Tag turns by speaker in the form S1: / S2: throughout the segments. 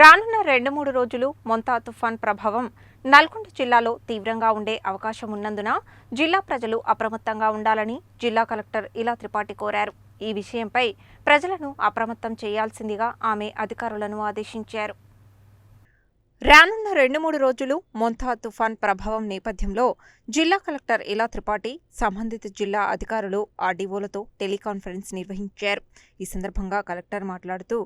S1: రానున్న రెండు మూడు రోజులు మొంతా తుఫాన్ ప్రభావం నల్గొండ జిల్లాలో తీవ్రంగా ఉండే అవకాశం ఉన్నందున జిల్లా ప్రజలు అప్రమత్తంగా ఉండాలని జిల్లా కలెక్టర్ ఇలా త్రిపాఠి కోరారు. ఈ విషయంపై ప్రజలను అప్రమత్తం చేయాల్సిందిగా ఆమె అధికారులను ఆదేశించారు. రానున్న రెండు మూడు రోజులు మొంతా తుఫాన్ ప్రభావం నేపథ్యంలో జిల్లా కలెక్టర్ ఇలా త్రిపాఠి సంబంధిత జిల్లా అధికారులు ఆర్డీఓలతో టెలికాన్ఫరెన్స్ నిర్వహించారు. ఈ సందర్భంగా కలెక్టర్ మాట్లాడుతూ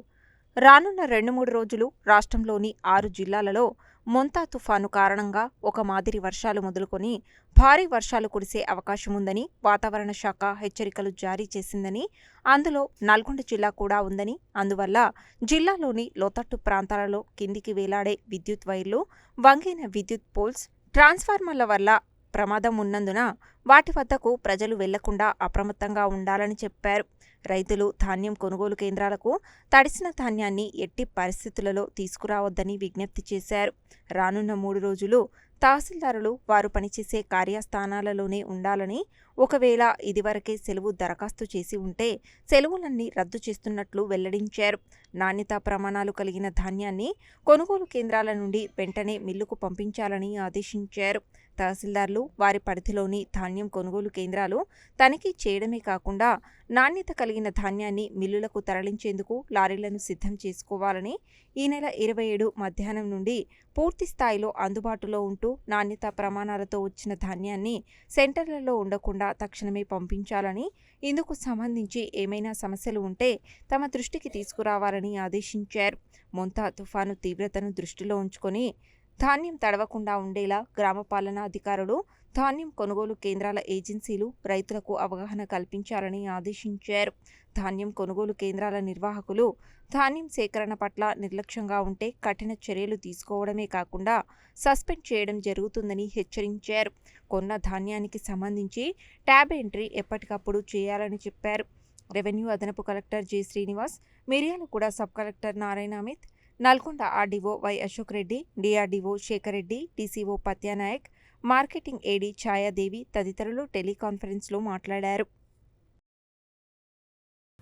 S1: రానున్న రెండు మూడు రోజులు రాష్ట్రంలోని ఆరు జిల్లాలలో మొంతా తుఫాను కారణంగా ఒక మాదిరి వర్షాలు మొదలుకొని భారీ వర్షాలు కురిసే అవకాశం ఉందని వాతావరణ శాఖ హెచ్చరికలు జారీ చేసిందని అందులో నల్గొండ జిల్లా కూడా ఉందని. అందువల్ల జిల్లాలోని లోతట్టు ప్రాంతాలలో కిందికి వేలాడే విద్యుత్ వైర్లు వంగిన విద్యుత్ పోల్స్ ట్రాన్స్ఫార్మర్ల వల్ల ప్రమాదం ఉన్నందున వాటి వద్దకు ప్రజలు వెళ్ళకుండా అప్రమత్తంగా ఉండాలని చెప్పారు. రైతులు ధాన్యం కొనుగోలు కేంద్రాలకు తడిసిన ధాన్యాన్ని ఎట్టి పరిస్థితులలో తీసుకురావద్దని విజ్ఞప్తి చేశారు. రానున్న మూడు రోజులు తహసీల్దారులు వారు పనిచేసే కార్యస్థానాలలోనే ఉండాలని ఒకవేళ ఇదివరకే సెలవు దరఖాస్తు చేసి ఉంటే సెలవులన్నీ రద్దు చేస్తున్నట్లు వెల్లడించారు. నాణ్యతా ప్రమాణాలు కలిగిన ధాన్యాన్ని కొనుగోలు కేంద్రాల నుండి వెంటనే మిల్లుకు పంపించాలని ఆదేశించారు. తహసీల్దార్లు వారి పరిధిలోని ధాన్యం కొనుగోలు కేంద్రాలు తనిఖీ చేయడమే కాకుండా నాణ్యత కలిగిన ధాన్యాన్ని మిల్లులకు తరలించేందుకు లారీలను సిద్ధం చేసుకోవాలని ఈ నెల ఇరవై ఏడు మధ్యాహ్నం నుండి పూర్తి స్థాయిలో అందుబాటులో ఉంటూ నాణ్యతా ప్రమాణాలతో వచ్చిన ధాన్యాన్ని సెంటర్లలో ఉండకుండా తక్షణమే పంపించాలని ఇందుకు సంబంధించి ఏమైనా సమస్యలు ఉంటే తమ దృష్టికి తీసుకురావాలని ఆదేశించారు. మొంతా తుఫాను తీవ్రతను దృష్టిలో ఉంచుకొని ధాన్యం తడవకుండా ఉండేలా గ్రామ పాలనా అధికారులు ధాన్యం కొనుగోలు కేంద్రాల ఏజెన్సీలు రైతులకు అవగాహన కల్పించాలని ఆదేశించారు. ధాన్యం కొనుగోలు కేంద్రాల నిర్వాహకులు ధాన్యం సేకరణ పట్ల నిర్లక్ష్యంగా ఉంటే కఠిన చర్యలు తీసుకోవడమే కాకుండా సస్పెండ్ చేయడం జరుగుతుందని హెచ్చరించారు. కొన్న ధాన్యానికి సంబంధించి ట్యాబ్ ఎంట్రీ ఎప్పటికప్పుడు చేయాలని చెప్పారు. రెవెన్యూ అదనపు collector G Srinivas Miryalaguda sub collector Narayana Amit Nalgonda RDO Y Ashok Reddy DRDO Shekhar Reddy TCO Patyanayak marketing AD Chayadevi తదితరులు టెలికాన్ఫరెన్స్లో మాట్లాడారు.